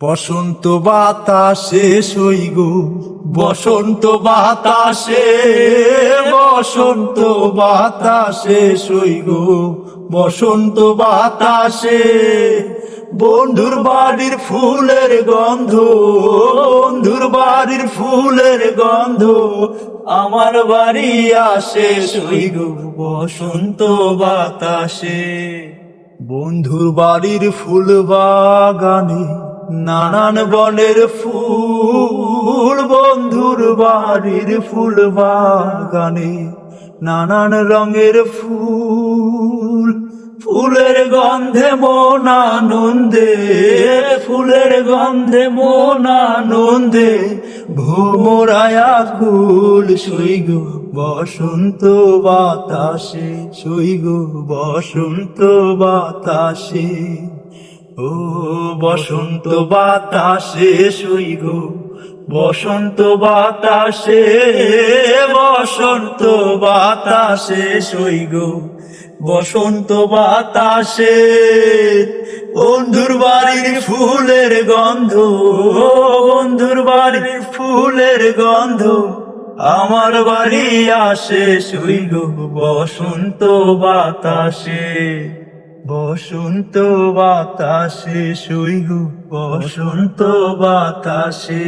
বসন্ত বাতাসে সই গো। বসন্ত বাতাসে বসন্ত বাতাসে সই গো। বসন্ত বাতাসে, বন্ধুর বাড়ির ফুলের গন্ধ, বন্ধুর বাড়ির ফুলের গন্ধ, আমার বাড়ি আসে সই গো বসন্ত বাতাসে। বন্ধুর বাড়ির ফুল বাগানে নানান বনের ফুল, বন্ধুর বাড়ির ফুল বাগানে, নানান রঙের ফুল, ফুলের গন্ধে মন আনন্দে, ফুলের গন্ধে মন আনন্দে, ভোমরায়া ফুল সইগ বসন্ত বাতাসে সইগ বসন্ত বাতাসে। ও বসন্ত বাতাসে সইগ বসন্ত বাতাসে বসন্ত বাতাসে সইগ বসন্ত বাতাসে বন্ধুর বাড়ির ফুলের গন্ধ, বন্ধুর বাড়ির ফুলের গন্ধ, আমার বাড়ি আসে সইগ বসন্ত বাতাসে। বসন্ত বাতাসে সইগ বসন্ত বাতাসে।